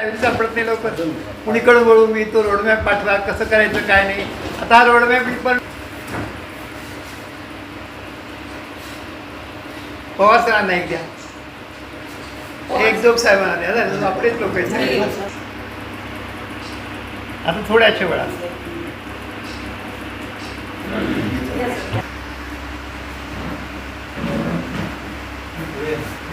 सापडत नाही लवकर. कुणीकडून वळू मी तो रोडमॅप पाठवा कसं करायचं काय नाही. आता हा रोडमॅप मी पण पवार सरांना एक द्या. एक जोग साहेबांना आपलेच लोक. आता थोड्याशा वेळा त्यांची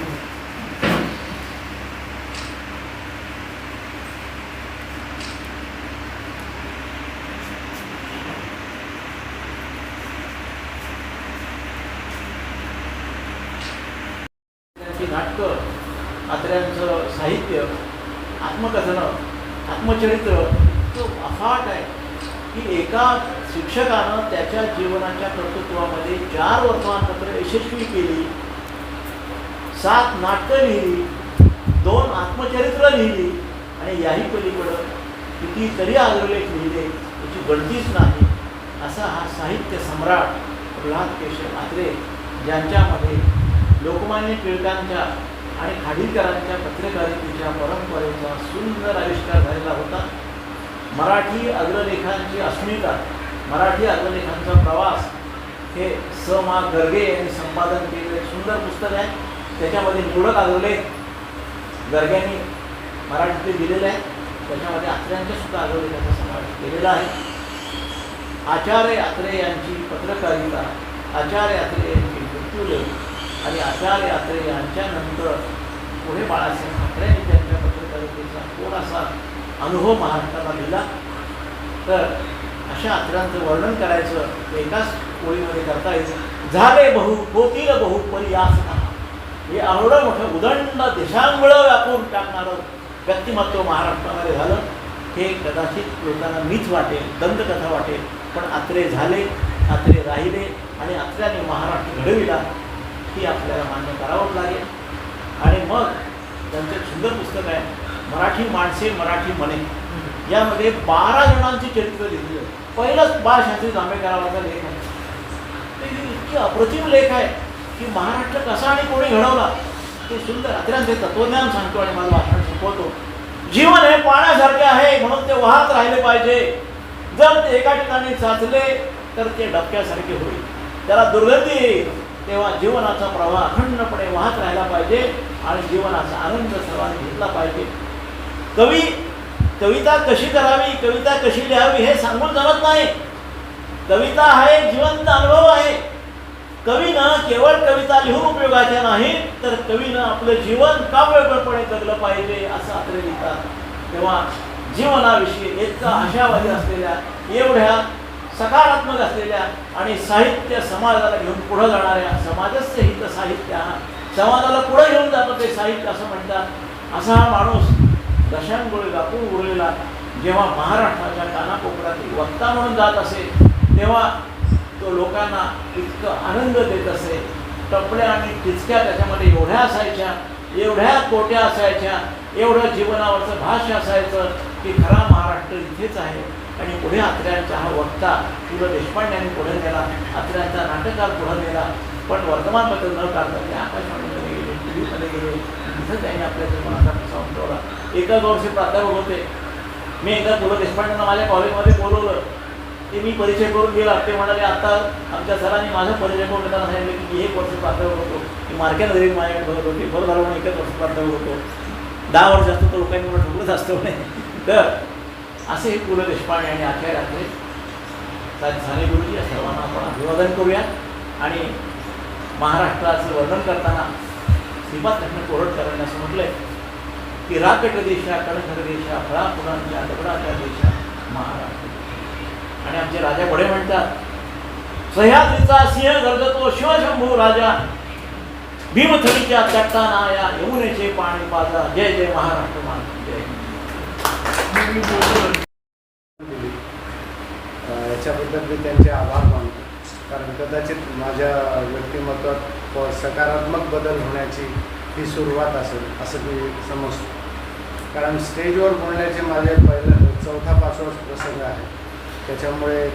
नाटकं आत्र्यांचं साहित्य आत्मकथनं आत्मचरित्र तो अफाट आहे. की एका शिक्षकानं त्याच्या जीवनाच्या कर्तृत्वामध्ये चार वर्तमानपत्र यशस्वी केली सात नाटकं लिहिली दोन आत्मचरित्र लिहिली आणि याही पलीकडं कितीतरी आग्रलेख लिहिले याची गणतीच नाही. असा हा साहित्य सम्राट प्रल्हाद केशव आत्रे ज्यांच्यामध्ये लोकमान्य टिळकांच्या आणि खाडीलकरांच्या पत्रकारितेच्या परंपरेचा सुंदर आविष्कार झालेला होता. मराठी अग्रलेखांची अस्मिता मराठी अग्रलेखांचा प्रवास हे स मा गर्गे यांनी संपादन केलेलं एक सुंदर पुस्तक आहे. त्याच्यामध्ये निवडक अग्रलेख गर्ग्यांनी मराठीतले दिलेले आहे. त्याच्यामध्ये आत्र्यांच्या सुद्धा अग्रलेखाचा समावेश केलेला आहे. आचार्य यात्रे यांची पत्रकारिता आचार्य यात्रे यांची मृत्यूलेख आणि अशा यात्रे यांच्यानंतर पुढे बाळासाहेब ठाकरेंनी त्यांच्या पत्रकारितेचा थोडासा अनुभव महाराष्ट्राला दिला. तर अशा अत्र्यांचं वर्णन करायचं एकाच ओळीमध्ये करता येईल. झाले बहु होतील बहु परियास हे आवडं मोठं उदंड देशांमुळं व्यापून टाकणारं व्यक्तिमत्व महाराष्ट्रामध्ये झालं. हे कदाचित लोकांना मीच वाटेल दंतकथा वाटेल पण आत्रे झाले आत्रे राहिले आणि आत्र्याने महाराष्ट्र घडविला. ती आपल्याला मान्य करावंच लागेल. आणि मग त्यांचं एक सुंदर पुस्तक आहे मराठी माणसे मराठी मने. यामध्ये बारा जणांची चरित्र लिहिली आहे. पहिलाच बाळशास्त्री जांभेकरावाचा लेख आहे. ते इतकी अप्रतिम लेख आहे की महाराष्ट्र कसा आणि कोणी घडवला ते सुंदर अत्र्यांचे तत्वज्ञान सांगतो आणि मला भाषण शिकवतो जीवन हे पाण्यासारखे आहे म्हणून ते वाहत राहिले पाहिजे. जर ते एका ठिकाणी साचले तर ते डबक्यासारखे होईल. त्याला दुर्गंधी येईल. तेव्हा जीवनाचा प्रवाह अखंडपणे वाहत राहिला पाहिजे आणि जीवनाचा आनंद सर्वांनी घेतला पाहिजे. कवी कविता कशी करावी कविता कशी लिहावी हे सांगून जमत नाही. कविता हा एक जिवंत अनुभव आहे. कवीनं केवळ कविता लिहून उपयोगाच्या नाही तर कवीनं आपलं जीवन काव्यपणे जगलं पाहिजे असं आपले लिहितात. तेव्हा जीवनाविषयी इतका आशावादी असलेल्या एवढ्या सकारात्मक असलेल्या आणि साहित्य समाजाला घेऊन पुढं जाणाऱ्या समाजस्य हित साहित्य हा समाजाला पुढे घेऊन जातं ते साहित्य असं म्हणतात. असा हा माणूस दशांगोळी व्यापून उरलेला जेव्हा महाराष्ट्राच्या कानाकोपऱ्यातील वक्ता म्हणून जात असे तेव्हा तो लोकांना इतकं आनंद देत असे टपल्या आणि टिचक्या त्याच्यामध्ये एवढ्या असायच्या एवढ्या कोट्या असायच्या एवढं जीवनावरचं भाष्य असायचं की खरा महाराष्ट्र इथेच आहे. आणि पुढे आत्र्यांचा हा वक्ता पु. ल. देशपांड्यांनी पुढे नेला आत्र्यांचा नाटककार पुढे नेला. पण वर्तमानपत्र न काढता ते आकाशवाणीमध्ये गेले टी व्हीमध्ये गेले. तिथं त्यांनी आपल्या जीवनाचा ठसा उमटवला. एका वर्षी प्राध्यापक होते. मी एकदा पु. ल. देशपांडेंना माझ्या कॉलेजमध्ये बोलवलं. ते मी परिचय करून गेला. ते म्हणाले आता आमच्या सरांनी माझा परिचय करून देताना सांगितलं की मी एक वर्ष प्राध्यापक होतो. मी मार्केट माझ्याकडे बघत होती. बरं झालं म्हणून एकच वर्ष प्राध्यापक होतो. दहा वर्ष असतो तर लोकांनी मला ठोकलंच असतं नाही तर असे हे पु ल देशपांडे आणि आख्या रात्री साने गुरुजी या सर्वांना आपण अभिवादन करूया आणि महाराष्ट्राचं वर्णन करताना श्रीपाद कृष्ण कोरटकरांनी असं म्हटलंय की राकट देशा कणखर देशा फळा फुलांच्या दगडाच्या देशा महाराष्ट्र आणि आमचे राजा बडे म्हणतात सह्याद्रीचा सिंह गरजतो शिवशंभू राजा भीमथडीच्या चट्टानाया यमुनेचे पाणी पाजा जय जय महाराष्ट्र महाराष्ट्र जय याच्याबद्दल मी त्यांचे आभार मानतो. कारण कदाचित माझ्या व्यक्तिमत्वात प- सकारात्मक बदल होण्याची ही सुरुवात असेल असं मी समजतो. कारण स्टेजवर बोलण्याचे माझे पहिला चौथा पाचवा प्रसंग आहे. त्याच्यामुळे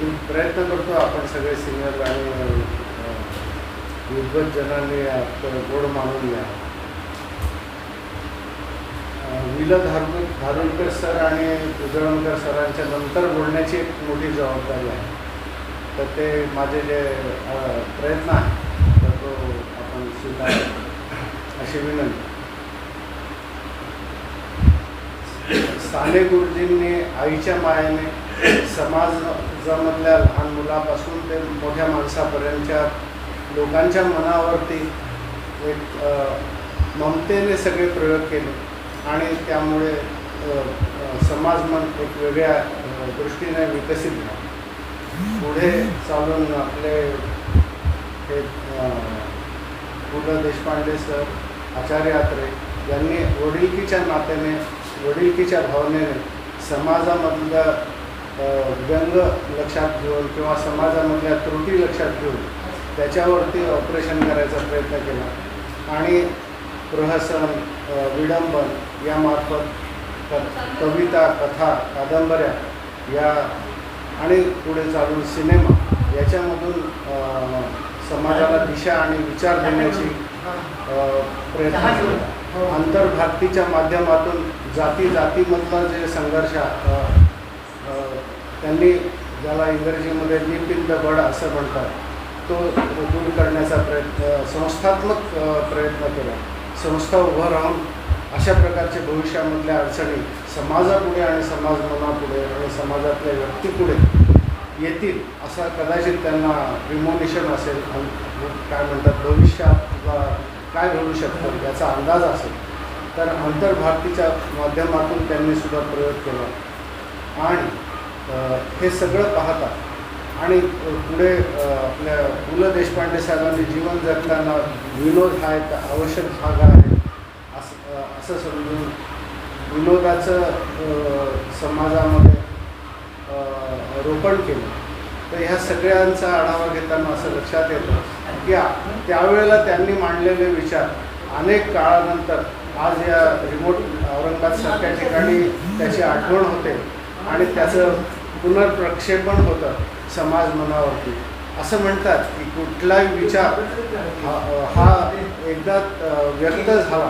मी प्रयत्न करतो आपण सगळे सिनियर आणि विद्वत जनांनी गोड मानून घ्या. विल धारू धारुरकर सर आणि उजळणकर सरांच्या नंतर बोलण्याची एक मोठी जबाबदारी आहे. तर ते माझे जे प्रयत्न आहे तर तो आपण स्वीकार अशी विनंती. साने गुरुजींनी आईच्या मायेने समाजामधल्या लहान मुलापासून ते मोठ्या माणसापर्यंतच्या लोकांच्या मनावरती एक ममतेने सगळे प्रयोग केले आणि त्यामुळे अ, समाज मन एक वेगळ्या दृष्टीने विकसित झाला. पुढे चालून आपले हे पु ल देशपांडे सर आचार्य आत्रे यांनी वडिलकीच्या नात्याने वडिलकीच्या भावनेने समाजामधल्या व्यंग लक्षात घेऊन किंवा समाजामधल्या त्रुटी लक्षात घेऊन त्याच्यावरती ऑपरेशन करायचा प्रयत्न केला. आणि प्रहसन विडंबन यामार्फत क- कविता कथा कादंबऱ्या या आणि पुढे चालून सिनेमा याच्यामधून समाजाला दिशा आणि विचार देण्याची प्रयत्न केला. आंतरभारतीच्या माध्यमातून जाती जातीमधला जे संघर्ष त्यांनी ज्याला इंग्रजीमध्ये निप इन द बड असं म्हणतात तो दूर करण्याचा प्रयत्न संस्थात्मक प्रयत्न केला. संस्था उभं राहून अशा प्रकारचे भविष्यामधल्या अडचणी समाजापुढे आणि समाज मनापुढे आणि समाजातल्या व्यक्तीपुढे येतील असा कदाचित त्यांना रिमोनेशन असेल. काय म्हणतात भविष्यात काय घडू शकतं याचा अंदाज असेल. तर आंतरभारतीच्या माध्यमातून त्यांनी सुद्धा प्रयोग केला. आणि हे सगळं पाहता आणि पुढे आपल्या पु ल देशपांडे साहेबांनी जीवन जगताना विनोद हा एक आवश्यक भाग आहे. असं असं समजून विनोदाचं समाजामध्ये रोपण केलं. तर ह्या सगळ्यांचा आढावा घेताना असं लक्षात येतं की त्यावेळेला त्यांनी मांडलेले विचार अनेक काळानंतर आज या रिमोट औरंगाबादसारख्या ठिकाणी त्याची आठवण होते आणि त्याचं पुनर्प्रक्षेपण होतं. समाज मनावरती. असं म्हणतात की कुठलाही विचार हा हा एकदा व्यक्त झाला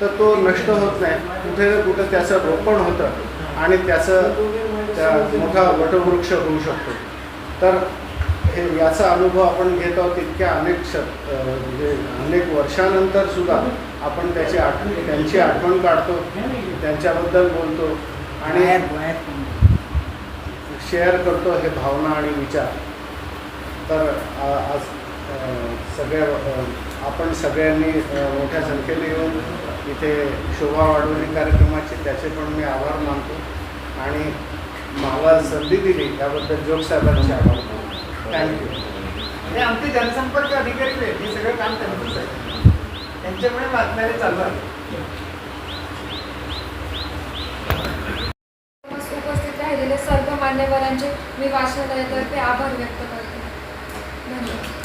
तर तो नष्ट होत नाही. कुठे ना कुठं त्याचं रोपण होतं आणि त्याचं त्या मोठा वटवृक्ष होऊ शकतो. तर हे याचा अनुभव आपण घेत आहोत इतक्या अनेक शत म्हणजे अनेक वर्षानंतर सुद्धा आपण त्याची आठवण त्यांची आठवण काढतो त्यांच्याबद्दल बोलतो आणि शेअर करतो हे भावना आणि विचार. तर आज सगळ्या आपण सगळ्यांनी मोठ्या संख्येने येऊन इथे शोभा वाढवणी कार्यक्रमाचे त्याचे पण मी आभार मानतो. आणि मला संधी दिली त्याबद्दल जोग साहेबांचे आभार मानतो. थँक्यू हे आमचे जनसंपर्क अधिकारी आहेत. हे सगळं काम त्यांचंच आहे. त्यांच्यामुळे बातम्या चालू आहे. मान्यवरांचे मी वाचनालयातर्फे आभार व्यक्त करते. धन्यवाद.